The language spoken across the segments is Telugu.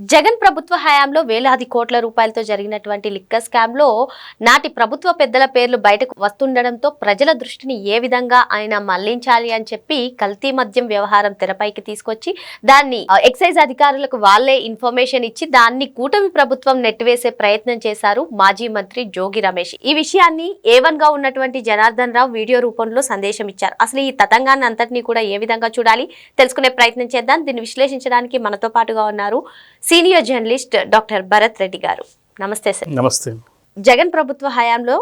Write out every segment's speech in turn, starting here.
Jagan ప్రభుత్వ హయాంలో వేలాది కోట్ల రూపాయలతో జరిగినటువంటి లిక్కర్ స్కామ్లో నాటి ప్రభుత్వ పెద్దల పేర్లు బయటకు వస్తుండడంతో ప్రజల దృష్టిని ఏ విధంగా ఆయన మళ్ళించాలి అని చెప్పి కల్తీ మద్యం వ్యవహారం తెరపైకి తీసుకొచ్చి దాన్ని ఎక్సైజ్ అధికారులకు వాళ్ళే ఇన్ఫర్మేషన్ ఇచ్చి దాన్ని కూటమి ప్రభుత్వం నెట్టివేసే ప్రయత్నం చేశారు మాజీ మంత్రి జోగి రమేష్. ఈ విషయాన్ని ఏవన్గా ఉన్నటువంటి జనార్దన్ రావు వీడియో రూపంలో సందేశం ఇచ్చారు. అసలు ఈ తతంగాన్ని అంతటినీ కూడా ఏ విధంగా చూడాలి? తెలుసుకునే ప్రయత్నం చేద్దాం. దీన్ని విశ్లేషించడానికి మనతో పాటుగా ఉన్నారు senior journalist doctor Bharat Reddy garu. నమస్తే సార్. నమస్తే. జగన్ ప్రభుత్వ హయాంలో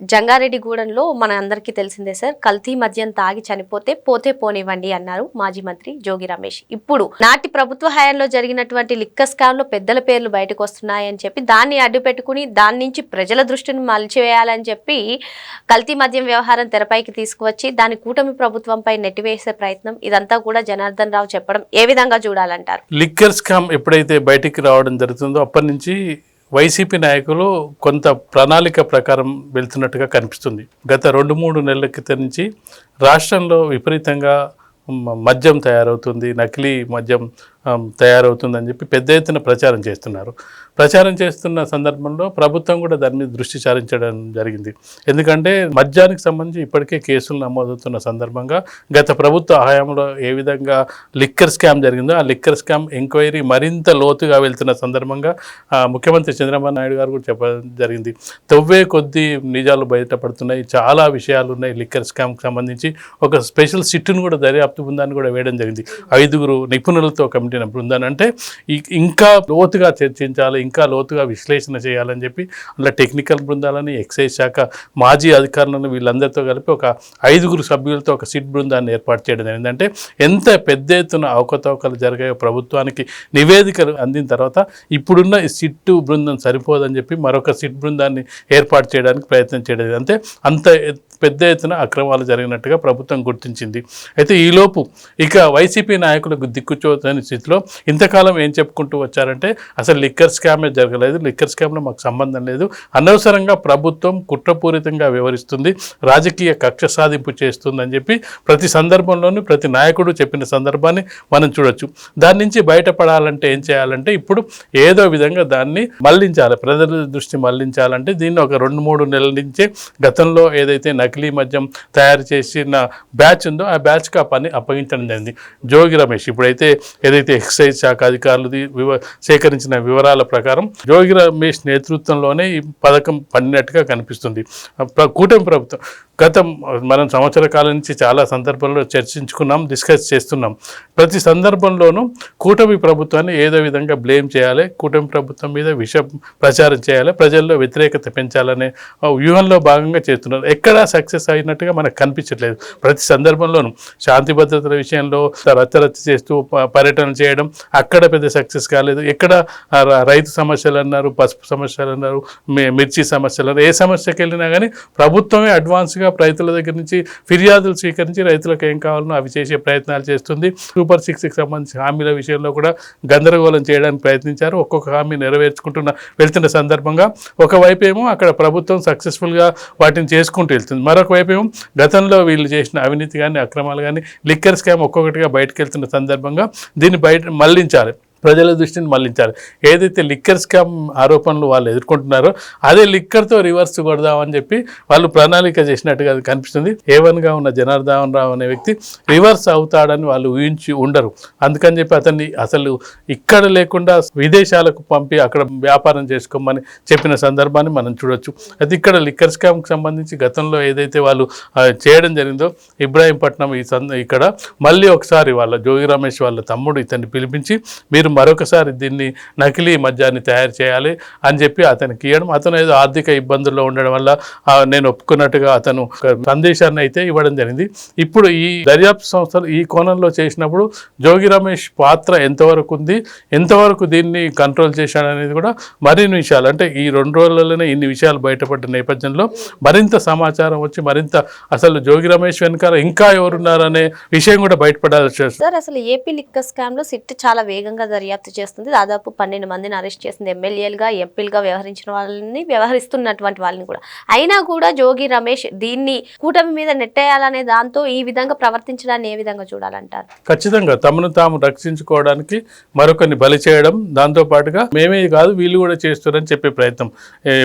జంగారెడ్డిగూడెంలో మన అందరికీ తెలిసిందే సార్ కల్తీ మద్యం తాగి చనిపోతే పోతే పోనివ్వండి అన్నారు మాజీ మంత్రి జోగి రమేష్. ఇప్పుడు నాటి ప్రభుత్వ హయాంలో జరిగినటువంటి లిక్కర్ స్కామ్లో పెద్దల పేర్లు బయటకు వస్తున్నాయని చెప్పి దాన్ని అడ్డు పెట్టుకుని దాని నుంచి ప్రజల దృష్టిని మలిచివేయాలని చెప్పి కల్తీ మద్యం వ్యవహారం తెరపైకి తీసుకువచ్చి దాని కూటమి ప్రభుత్వంపై నెట్టివేసే ప్రయత్నం ఇదంతా కూడా జనార్దన్ రావు చెప్పడం ఏ విధంగా చూడాలంటారు? లిక్కర్ స్కామ్ ఎప్పుడైతే బయటికి రావడం జరుగుతుందో అప్పటి నుంచి వైసీపీ నాయకులు కొంత ప్రణాళిక ప్రకారం వెళ్తున్నట్టుగా కనిపిస్తుంది. గత రెండు మూడు నెలల క్రితం నుంచి రాష్ట్రంలో విపరీతంగా మ- మద్యం తయారవుతుంది నకిలీ మద్యం తయారవుతుందని చెప్పి పెద్ద ఎత్తున ప్రచారం చేస్తున్నారు. ప్రచారం చేస్తున్న సందర్భంలో ప్రభుత్వం కూడా దాని మీద దృష్టి సారించడం జరిగింది. ఎందుకంటే మద్యానికి సంబంధించి ఇప్పటికే కేసులు నమోదవుతున్న సందర్భంగా గత ప్రభుత్వ హయాంలో ఏ విధంగా లిక్కర్ స్కామ్ జరిగిందో ఆ లిక్కర్ స్కామ్ ఎంక్వైరీ మరింత లోతుగా వెళ్తున్న సందర్భంగా ముఖ్యమంత్రి చంద్రబాబు నాయుడు గారు కూడా చెప్పడం జరిగింది. తవ్వే కొద్దీ నిజాలు బయటపడుతున్నాయి. చాలా విషయాలు ఉన్నాయి లిక్కర్ స్కామ్కి సంబంధించి. ఒక స్పెషల్ సిట్టును కూడా దర్యాప్తు బృందాన్ని కూడా వేయడం జరిగింది. ఐదుగురు నిపుణులతో కమిటీ బృందాన్ని. అంటే ఇంకా లోతుగా చర్చించాలి ఇంకా లోతుగా విశ్లేషణ చేయాలని చెప్పి అలా టెక్నికల్ బృందాలని ఎక్సైజ్ శాఖ మాజీ అధికారులను వీళ్ళందరితో కలిపి ఒక ఐదుగురు సభ్యులతో ఒక సిట్ బృందాన్ని ఏర్పాటు చేయడం జరిగింది. అంటే ఎంత పెద్ద ఎత్తున అవకతవకలు జరిగాయో ప్రభుత్వానికి నివేదికలు అందిన తర్వాత ఇప్పుడున్న ఈ సిట్టు బృందం సరిపోదని చెప్పి మరొక సిట్ బృందాన్ని ఏర్పాటు చేయడానికి ప్రయత్నం చేయడం అంటే అంత పెద్ద ఎత్తున అక్రమాలు జరిగినట్టుగా ప్రభుత్వం గుర్తించింది. అయితే ఈలోపు ఇక వైసీపీ నాయకులకు దిక్కుచోని స్థితిలో ఇంతకాలం ఏం చెప్పుకుంటూ వచ్చారంటే అసలు లిక్కర్ స్కామే జరగలేదు లిక్కర్ స్కామ్లో మాకు సంబంధం లేదు. అనవసరంగా ప్రభుత్వం కుట్రపూరితంగా వివరిస్తుంది రాజకీయ కక్ష సాధింపు చేస్తుందని చెప్పి ప్రతి సందర్భంలోనూ ప్రతి నాయకుడు చెప్పిన సందర్భాన్ని మనం చూడొచ్చు. దాని నుంచి బయటపడాలంటే ఏం చేయాలంటే ఇప్పుడు ఏదో విధంగా దాన్ని మళ్ళించాలి ప్రజల దృష్టి మళ్ళించాలంటే దీన్ని ఒక రెండు మూడు నెలల నుంచే గతంలో ఏదైతే నకిలీ మద్యం తయారు చేసిన బ్యాచ్ ఉందో ఆ బ్యాచ్కి ఆ పని అప్పగించడం జరిగింది. జోగి రమేష్ ఇప్పుడైతే ఏదైతే ఎక్సైజ్ శాఖ అధికారులు వివ సేకరించిన వివరాల ప్రకారం జోగి రమేష్ నేతృత్వంలోనే ఈ పథకం పడినట్టుగా కనిపిస్తుంది. ప్ర- కూటమి ప్రభుత్వం గతం మనం సంవత్సర కాలం నుంచి చాలా సందర్భాల్లో చర్చించుకున్నాం డిస్కస్ చేస్తున్నాం. ప్రతి సందర్భంలోనూ కూటమి ప్రభుత్వాన్ని ఏదో విధంగా బ్లేమ్ చేయాలి కూటమి ప్రభుత్వం మీద విష ప్రచారం చేయాలి ప్రజల్లో వ్యతిరేకత పెంచాలనే వ్యూహంలో భాగంగా చేస్తున్నారు. ఎక్కడా సక్సెస్ అయినట్టుగా మనకు కనిపించట్లేదు. ప్రతి సందర్భంలోనూ శాంతి భద్రతల విషయంలో రచ్చరచ్చ చేస్తూ పర్యటన చేయడం అక్కడ పెద్ద సక్సెస్ కాలేదు. ఎక్కడ రైతు సమస్యలు అన్నారు పసుపు సమస్యలు అన్నారు మిర్చి సమస్యలు అన్నారు ఏ సమస్యకి వెళ్ళినా కానీ ప్రభుత్వమే అడ్వాన్స్గా రైతుల దగ్గర నుంచి ఫిర్యాదులు స్వీకరించి రైతులకు ఏం కావాలనో అవి చేసే ప్రయత్నాలు చేస్తుంది. సూపర్ సిక్స్కి సంబంధించి హామీల విషయంలో కూడా గందరగోళం చేయడానికి ప్రయత్నించారు. ఒక్కొక్క హామీ నెరవేర్చుకుంటున్న వెళ్తున్న సందర్భంగా. ఒకవైపు ఏమో అక్కడ ప్రభుత్వం సక్సెస్ఫుల్గా వాటిని చేసుకుంటూ వెళ్తుంది. మరొక వైపు ఏమో గతంలో వీళ్ళు చేసిన అవినీతి కానీ అక్రమాలు కానీ లిక్కర్ స్కామ్ ఒక్కొక్కటిగా బయటకు వెళ్తున్న సందర్భంగా దీన్ని బయట మళ్ళించాలి. ప్రజల దృష్టిని మళ్ళించారు ఏదైతే లిక్కర్ స్కామ్ ఆరోపణలు వాళ్ళు ఎదుర్కొంటున్నారో అదే లిక్కర్తో రివర్స్ కొడదామని చెప్పి వాళ్ళు ప్రణాళిక చేసినట్టుగా అది కనిపిస్తుంది. ఏవన్గా ఉన్న జనార్దన్ రావు అనే వ్యక్తి రివర్స్ అవుతాడని వాళ్ళు ఊహించి ఉండరు. అందుకని చెప్పి అతన్ని అసలు ఇక్కడ లేకుండా విదేశాలకు పంపి అక్కడ వ్యాపారం చేసుకోమని చెప్పిన సందర్భాన్ని మనం చూడొచ్చు. అయితే ఇక్కడ లిక్కర్ స్కామ్కి సంబంధించి గతంలో ఏదైతే వాళ్ళు చేయడం జరిగిందో ఇబ్రాహీంపట్నం ఈ సంద ఇక్కడ మళ్ళీ ఒకసారి వాళ్ళ జోగి రమేష్ వాళ్ళ తమ్ముడు ఇతన్ని పిలిపించి మీరు మరొకసారి దీన్ని నకిలీ మద్యాన్ని తయారు చేయాలి అని చెప్పి అతనికి ఇవ్వడం అతను ఏదో ఆర్థిక ఇబ్బందుల్లో ఉండడం వల్ల నేను ఒప్పుకున్నట్టుగా అతను సందేశాన్ని అయితే ఇవ్వడం జరిగింది. ఇప్పుడు ఈ దర్యాప్తు సంస్థలు ఈ కోణంలో చేసినప్పుడు జోగి రమేష్ పాత్ర ఎంతవరకు ఉంది ఎంతవరకు దీన్ని కంట్రోల్ చేశాడనేది కూడా మరిన్ని విషయాలు. అంటే ఈ రెండు రోజులలోనే ఇన్ని విషయాలు బయటపడ్డ నేపథ్యంలో మరింత సమాచారం వచ్చి మరింత అసలు జోగి రమేష్ వెనకాల ఇంకా ఎవరున్నారనే విషయం కూడా బయటపడాల్సి వస్తుంది. సార్ అసలు ఏపీ లిక్కర్ స్కామ్లో సిట్ చాలా వేగంగా దర్యాప్తు చేస్తుంది. దాదాపు పన్నెండు మందిని అరెస్ట్ చేసింది ఎమ్మెల్యేలుగా ఎంపీలుగా వ్యవహరించిన వాళ్ళని వ్యవహరిస్తున్నటువంటి వాళ్ళని కూడా. అయినా కూడా జోగి రమేష్ దీన్ని కూటమి మీద నెట్టేయాలనే దాంతో ఈ విధంగా ప్రవర్తించడాన్ని ఏ విధంగా చూడాలంటారు? ఖచ్చితంగా తమను తాము రక్షించుకోవడానికి మరొకరిని బలి చేయడం దాంతో పాటుగా మేమే కాదు వీళ్ళు కూడా చేస్తున్నారని చెప్పే ప్రయత్నం.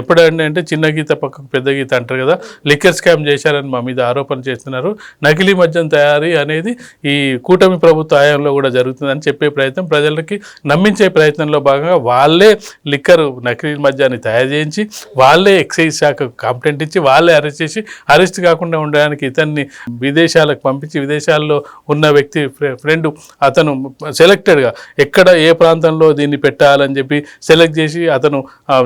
ఎప్పుడంటే అంటే చిన్న గీత పక్కకు పెద్ద గీత అంటారు కదా లిక్కర్ స్కామ్ చేశారని మా మీద ఆరోపణ చేస్తున్నారు. నకిలీ మద్యం తయారీ అనేది ఈ కూటమి ప్రభుత్వ హయాంలో కూడా జరుగుతుందని చెప్పే ప్రయత్నం ప్రజలకి నమ్మించే ప్రయత్నంలో భాగంగా వాళ్ళే లిక్కర్ నకిలీ మద్యాన్ని తయారు చేయించి వాళ్ళే ఎక్సైజ్ శాఖకు కంప్లైంట్ ఇచ్చి వాళ్ళే అరెస్ట్ చేసి అరెస్ట్ కాకుండా ఉండడానికి ఇతన్ని విదేశాలకు పంపించి విదేశాల్లో ఉన్న వ్యక్తి ఫ్రె- ఫ్రెండ్ అతను సెలెక్టెడ్గా ఎక్కడ ఏ ప్రాంతంలో దీన్ని పెట్టాలని చెప్పి సెలెక్ట్ చేసి అతను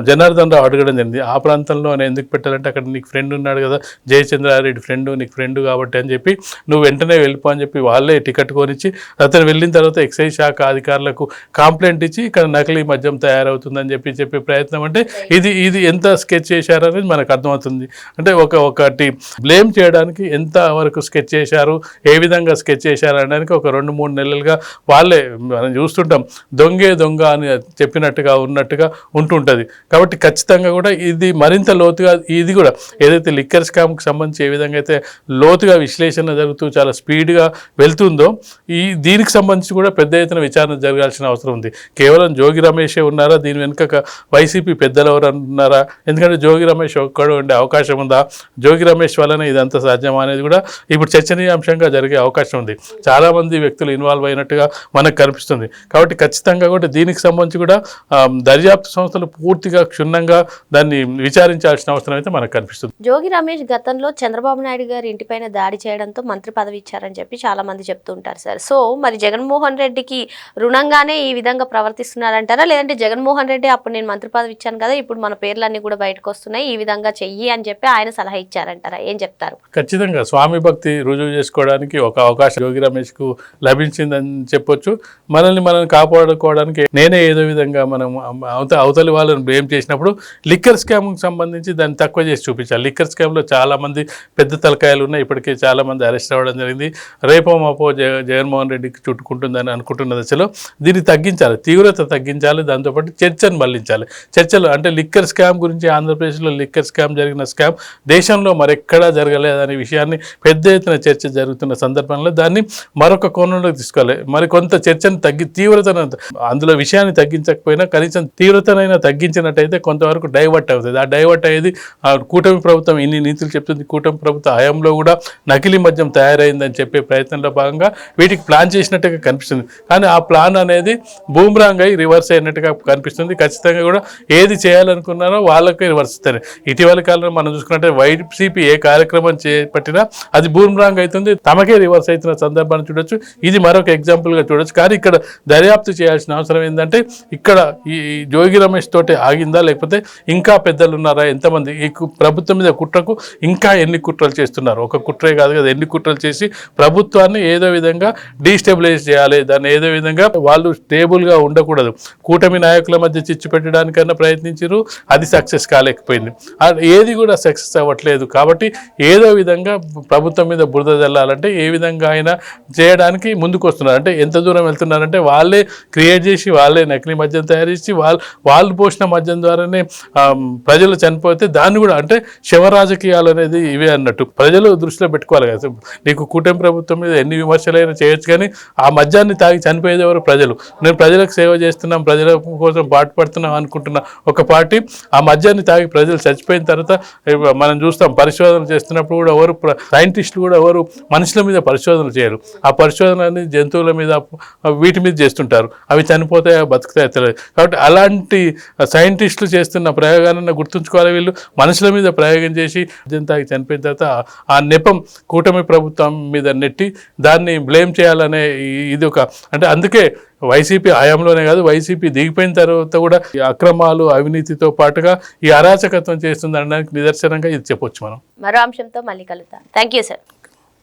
జనార్దన్ రావు అడగడం జరిగింది. ఆ ప్రాంతంలో నేను ఎందుకు పెట్టాలంటే అక్కడ నీకు ఫ్రెండ్ ఉన్నాడు కదా జయచంద్రారెడ్డి ఫ్రెండ్ నీకు ఫ్రెండ్ కాబట్టి అని చెప్పి నువ్వు వెంటనే వెళ్ళిపో అని చెప్పి వాళ్ళే టికెట్ కొనిచ్చి అతను వెళ్ళిన తర్వాత ఎక్సైజ్ శాఖ అధికారులకు కంప్లైంట్ ఇచ్చి ఇక్కడ నకిలీ మద్యం తయారవుతుందని చెప్పి చెప్పే ప్రయత్నం అంటే ఇది ఇది ఎంత స్కెచ్ చేశారనేది మనకు అర్థమవుతుంది. అంటే ఒక ఒకటి బ్లేమ్ చేయడానికి ఎంత వరకు స్కెచ్ చేశారు ఏ విధంగా స్కెచ్ చేశారు అనడానికి ఒక రెండు మూడు నెలలుగా వాళ్ళే మనం చూస్తుంటాం. దొంగే దొంగ అని చెప్పినట్టుగా ఉన్నట్టుగా ఉంటుంటుంది. కాబట్టి ఖచ్చితంగా కూడా ఇది మరింత లోతుగా ఇది కూడా ఏదైతే లిక్కర్ స్కామ్కి సంబంధించి ఏ విధంగా అయితే లోతుగా విశ్లేషణ జరుగుతూ చాలా స్పీడ్గా వెళ్తుందో ఈ దీనికి సంబంధించి కూడా పెద్ద ఎత్తున విచారణ జరగాల్సిన అవసరం ఉంది. కేవలం జోగి రమేషే ఉన్నారా? దీని వెనుక వైసీపీ పెద్దలు ఎవరు ఉన్నారా? ఎందుకంటే జోగి రమేష్ ఒక్కడు ఉండే అవకాశం ఉందా? జోగి రమేష్ వలన ఇదంతా సాధ్యమా అనేది కూడా ఇప్పుడు చర్చనీయాంశంగా జరిగే అవకాశం ఉంది. చాలా మంది వ్యక్తులు ఇన్వాల్వ్ అయినట్టుగా మనకు కనిపిస్తుంది. కాబట్టి ఖచ్చితంగా కూడా దీనికి సంబంధించి కూడా దర్యాప్తు సంస్థలు పూర్తిగా క్షుణ్ణంగా దాన్ని విచారించాల్సిన అవసరం అయితే మనకు కనిపిస్తుంది. జోగి రమేష్ గతంలో చంద్రబాబు నాయుడు గారి ఇంటిపైన దాడి చేయడంతో మంత్రి పదవి ఇచ్చారని చెప్పి చాలా మంది చెప్తూ ఉంటారు సార్. సో మరి జగన్మోహన్ రెడ్డికి రుణంగానే ఈ విధంగా ప్రవర్తిస్తున్నారంటారా? లేదంటే జగన్మోహన్ రెడ్డి అప్పుడు నేను మంత్రి పదవి ఇచ్చాను కదా ఇప్పుడు మన పేర్లన్నీ కూడా బయటకు వస్తున్నాయి ఈ విధంగా చెయ్యి అని చెప్పి ఆయన సలహా ఇచ్చారంటారా? ఏం చెప్తారు? ఖచ్చితంగా స్వామి భక్తి రుజువు చేసుకోవడానికి ఒక అవకాశం యోగి రమేష్కు లభించిందని చెప్పొచ్చు. మనల్ని మనం కాపాడుకోవడానికి నేనే ఏదో విధంగా మనం అవత అవతలి వాళ్ళని బ్లేమ్ చేసినప్పుడు లిక్కర్ స్కామ్కి సంబంధించి దాన్ని తక్కువ చేసి చూపించాలి. లిక్కర్ స్కామ్లో చాలామంది పెద్ద తలకాయలు ఉన్నాయి. ఇప్పటికే చాలామంది అరెస్ట్ అవ్వడం జరిగింది. రేపో మాపో జగన్మోహన్ రెడ్డికి చుట్టుకుంటుందని అనుకుంటున్న దశలో దీన్ని తగ్గించాలి తీవ్రత తగ్గించాలి దాంతోపాటు చర్చను మళ్ళించాలి. చర్చలు అంటే లిక్కర్ స్కామ్ గురించి ఆంధ్రప్రదేశ్లో లిక్కర్ స్కామ్ జరిగిన స్కామ్ దేశంలో మరెక్కడా జరగలేదనే విషయాన్ని పెద్ద ఎత్తున చర్చ జరుగుతున్న సందర్భంలో దాన్ని మరొక కోణంలోకి తీసుకోవాలి. మరి కొంత చర్చను తగ్గి తీవ్రతను అందులో విషయాన్ని తగ్గించకపోయినా కనీసం తీవ్రతనైనా తగ్గించినట్టయితే కొంతవరకు డైవర్ట్ అవుతుంది. ఆ డైవర్ట్ అయ్యేది ఆ కూటమి ప్రభుత్వం ఇన్ని నీతులు చెప్తుంది. కూటమి ప్రభుత్వ హయాంలో కూడా నకిలీ మద్యం తయారైందని చెప్పే ప్రయత్నంలో భాగంగా వీటికి ప్లాన్ చేసినట్టుగా కనిపిస్తుంది. కానీ ఆ ప్లాన్ అనేది బూమ్రాంగ్ అయి రివర్స్ అయినట్టుగా కనిపిస్తుంది. ఖచ్చితంగా కూడా ఏది చేయాలనుకున్నారో వాళ్ళకే రివర్స్ ఇస్తారు. ఇటీవల కాలంలో మనం చూసుకున్నట్టే వైసీపీ ఏ కార్యక్రమం చేపట్టినా అది బూమ్రాంగ్ అవుతుంది. తమకే రివర్స్ అవుతున్న సందర్భాన్ని చూడొచ్చు. ఇది మరొక ఎగ్జాంపుల్గా చూడొచ్చు. కానీ ఇక్కడ దర్యాప్తు చేయాల్సిన అవసరం ఏంటంటే ఇక్కడ ఈ జోగి రమేష్ తోటి ఆగిందా? లేకపోతే ఇంకా పెద్దలు ఉన్నారా? ఎంతమంది? ఈ ప్రభుత్వం మీద కుట్రకు ఇంకా ఎన్ని కుట్రలు చేస్తున్నారు? ఒక కుట్రే కాదు కదా ఎన్ని కుట్రలు చేసి ప్రభుత్వాన్ని ఏదో విధంగా డీస్టెబిలైజ్ చేయాలి. దాన్ని ఏదో విధంగా వాళ్ళు స్టేబుల్గా ఉండకూడదు. కూటమి నాయకుల మధ్య చిచ్చు పెట్టడానికన్నా ప్రయత్నించారు అది సక్సెస్ కాలేకపోయింది. ఏది కూడా సక్సెస్ అవ్వట్లేదు కాబట్టి ఏదో విధంగా ప్రభుత్వం మీద బురద చల్లాలంటే ఏ విధంగా అయినా చేయడానికి ముందుకు వస్తున్నారు అంటే ఎంత దూరం వెళ్తున్నారంటే వాళ్ళే క్రియేట్ చేసి వాళ్ళే నకిలీ మద్యం తయారు చేసి వాళ్ళు వాళ్ళు పోసిన మద్యం ద్వారానే ప్రజలు చనిపోతే దాన్ని కూడా అంటే శవ రాజకీయాలు అనేది ఇవే అన్నట్టు. ప్రజలు దృష్టిలో పెట్టుకోవాలి కదా. నీకు కూటమి ప్రభుత్వం మీద ఎన్ని విమర్శలైనా చేయొచ్చు కానీ ఆ మద్యాన్ని తాగి చనిపోయేది ఎవరు? ప్రజలు. నేను ప్రజలకు సేవ చేస్తున్నాం ప్రజల కోసం పాటుపడుతున్నాం అనుకుంటున్న. ఒక పార్టీ ఆ మద్యాన్ని తాగి ప్రజలు చచ్చిపోయిన తర్వాత మనం చూస్తాం పరిశోధన చేస్తున్నప్పుడు కూడా ఎవరు ప్ర- సైంటిస్టులు కూడా ఎవరు మనుషుల మీద పరిశోధనలు చేయరు. ఆ పరిశోధన జంతువుల మీద వీటి మీద చేస్తుంటారు. అవి చనిపోతాయా బతుకుతాయో తెలియదు. కాబట్టి అలాంటి సైంటిస్టులు చేస్తున్న ప్రయోగాలను గుర్తుంచుకోవాలి వీళ్ళు. మనుషుల మీద ప్రయోగం చేసి మద్యం తాగి చనిపోయిన తర్వాత ఆ- నెపం కూటమి ప్రభుత్వం మీద నెట్టి దాన్ని బ్లేమ్ చేయాలనే ఇది ఒక అంటే అందుకే వైసీపీ హయాంలోనే కాదు వైసీపీ దిగిపోయిన తర్వాత కూడా ఈ అక్రమాలు అవినీతితో పాటుగా ఈ అరాచకత్వం చేస్తుంది అనడానికి నిదర్శనంగా ఇది చెప్పొచ్చు మనం. మరో అంశంతో మళ్ళీ కలుద్దాం. Thank you sir